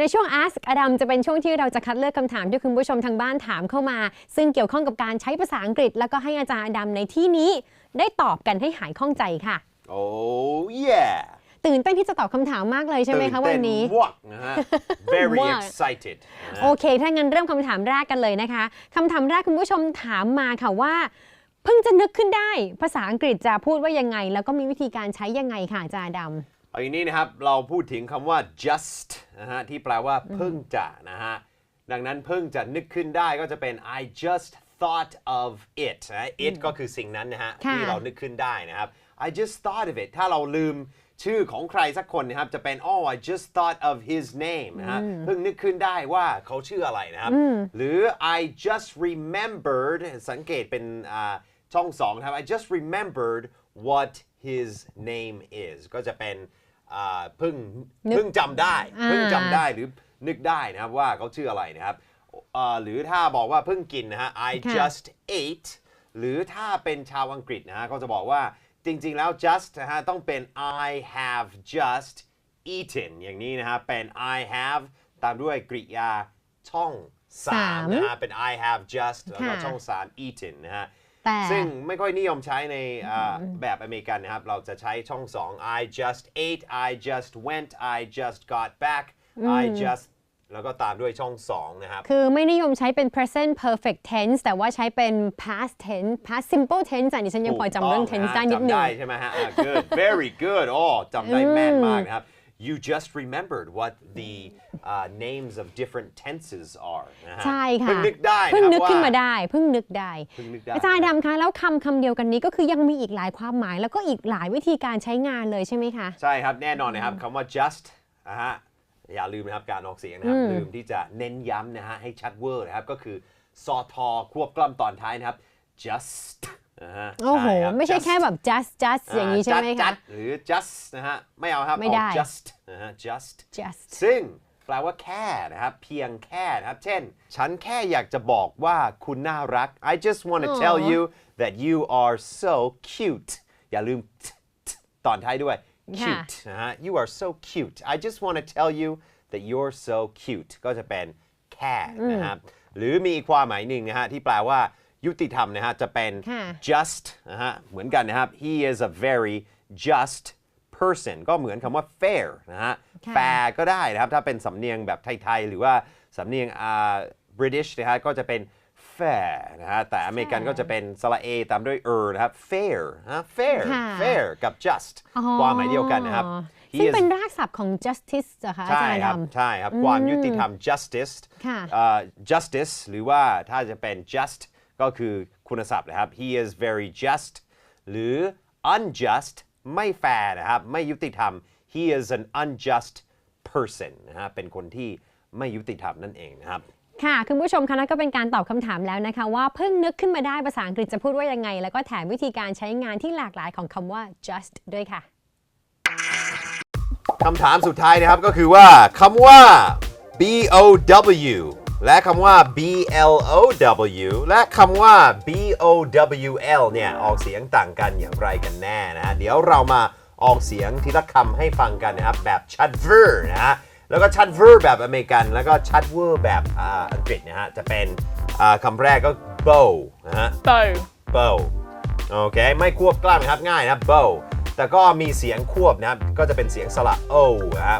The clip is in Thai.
ในช่วง Ask อดัมจะเป็นช่วงที่เราจะคัดเลือกคำถามที่คุณผู้ชมทางบ้านถามเข้ามา ซึ่งเกี่ยวข้องกับการใช้ภาษาอังกฤษ แล้วก็ให้อาจารย์อดัมในที่นี้ ได้ตอบกันให้หายข้องใจค่ะ Oh yeah ตื่นเต้นที่จะตอบคำถามมากเลยใช่ไหมคะตื่วันนี้เต้วอกนะฮะ very วอก excited นะโอฮะเค ถ้างั้นเริ่มคำถามแรกกันเลยนะคะคำถามแรกคุณผู้ชมถามมาค่ะว่า เพิ่งจะนึกขึ้นได้ ภาษาอังกฤษจะพูดว่ายังไง แล้วก็มีวิธีการใช้ยังไงค่ะอาจารย์อดัมเอาอย่างนี้นะครับ เราพูดถึงคำว่า just นะฮะที่แปลว่าเพิ่งจะนะฮะดังนั้นเพิ่งจะนึกขึ้นได้ก็จะเป็น I just thought of it นะ it ก็คือสิ่งนั้นนะฮะค่ะที่เรานึกขึ้นได้นะครับ I just thought of it ถ้าเราลืมชื่อของใครสักคนนะครับ จะเป็น oh I just thought of his name นะฮะเพิ่งนึกขึ้นได้ว่าเขาชื่ออะไรนะครับ หรือ I just remembered สังเกตเป็นอ่าช่องสองนะครับ I just remembered what his name is ก็จะเป็น อ่าเพิ่งนึกเพิ่งจำได้อ่า เพิ่งจำได้หรือนึกได้นะครับว่าเขาชื่ออะไรนะครับอ่าหรือถ้าบอกว่าเพิ่งกินนะฮะ I ค่ะ just ate หรือถ้าเป็นชาวอังกฤษนะฮะก็จะบอกว่าจริงๆแล้ว just นะฮะต้องเป็น I have just eaten อย่างนี้นะฮะเป็น I have ตามด้วยกริยาช่องสามสามนะฮะเป็น I have just แล้วก็ค่ะ ช่องสาม eaten นะฮะ แต่ ซึ่งไม่ค่อยนิยมใช้ในอ่าแบบอเมริกันนะครับ เราจะใช้ช่องสอง I just ate I just went I just got back I just แล้วก็ตามด้วยช่องสองนะครับ คือไม่นิยมใช้เป็น present perfect tense แต่ว่าใช้เป็น past tense past simple tense อันนี้ฉันยังพอจำเรื่อง tense ได้นิดหนึ่งจำได้ใช่ไหมฮะอ่า good very good โอ้จำได้แม่นมากนะครับ you just remembered what the uh, names of different tenses are นะฮะใช่ค่ะเพิ่งนึกได้เพิ่งนะครับนึกขึ้นว่มาได้เพิ่งนึกได้เพิ่งนึกได้อาจารย์ดำคะแล้วคำคำเดียวกันนี้ก็คือยังมีอีกหลายความหมาย แล้วก็อีกหลายวิธีการใช้งานเลยใช่ไหมคะ ใช่ครับแน่นอนนะครับคำว่า just นะฮะอย่าลืมนะครับการออกเสียงนะครับ ลืมที่จะเน้นย้ำนะฮะให้ชัดเวอร์นะครับ ก็คือซอทอควบกล้ำตอนท้ายนะครับ just นะฮะโอ้โหใช่ครับไม่ใช่ just แค่แบบ just just อย่างนี้ใช่ไหมจัคะดๆหรือ just นะฮะ ไม่เอาครับ ไม่ได้เอา just นะฮะ just just ซึ่ง แปลว่าแค่นะครับ เพียงแค่นะครับ เช่น ฉันแค่อยากจะบอกว่าคุณน่ารัก I just want to tell you that you are so cute อย่าลืมตอนท้ายด้วยค่ะ cute นะฮะ you are so cute I just want to tell you that you're so cute ก็จะเป็นแค่นะครับ หรือมีอีกความหมายหนึ่งนะฮะที่แปลว่ายุติธรรมนะฮะจะเป็นค่ะ just นะฮะเหมือนกันนะครับ he is a very just person ก็เหมือนคำว่า fair นะฮะค่ะ fair ก็ได้นะครับ ถ้าเป็นสำเนียงแบบไทย ๆ หรือว่าสำเนียงอ่า British นะฮะก็จะเป็น fair นะฮะ แต่อเมริกันก็จะเป็นสระเอตามด้วย er นะครับ fair นะ fair ค่ะ fair กับ just อ๋อความหมายเดียวกันนะครับ He ซึ่ง is เป็นรากศัพท์ของ justice เหรอคะอาใช่จารย์ครับดำใช่ครับ ความยุติธรรม justice ค่ะเอ่อ justice หรือว่าถ้าจะเป็น just ก็คือคุณศัพท์นะครับ he is very just หรือ unjust ไม่แฟร์นะครับ ไม่ยุติธรรม he is an unjust person นะฮะเป็นคนที่ไม่ยุติธรรมนั่นเองนะครับค่ะคุณผู้ชมคะนั่นก็เป็นการตอบคำถามแล้วนะคะว่าเพิ่งนึกขึ้นมาได้ภาษาอังกฤษจะพูดว่ายังไง แล้วก็แถมวิธีการใช้งานที่หลากหลายของคำว่า just ด้วยค่ะคำถามสุดท้ายนะครับก็คือว่าคำว่า B O W และคำว่า B L O W และคำว่า B O W L เนี่ยออกเสียงต่างกันอย่างไรกันแน่นะฮะเดี๋ยวเรามาออกเสียงทีละคำให้ฟังกันนะครับ แบบชัดเวอร์นะฮะแล้วก็ชัดเวอร์แบบอเมริกัน แล้วก็ชัดเวอร์แบบอ่าอังกฤษนะฮะ จะเป็นอ่าคำแรกก็ bow นะฮะ bow bow โอเค ไม่ควบกล้ำนะครับง่ายนะครับ bow แต่ก็มีเสียงควบนะครับก็จะเป็นเสียงสระ o นะฮะ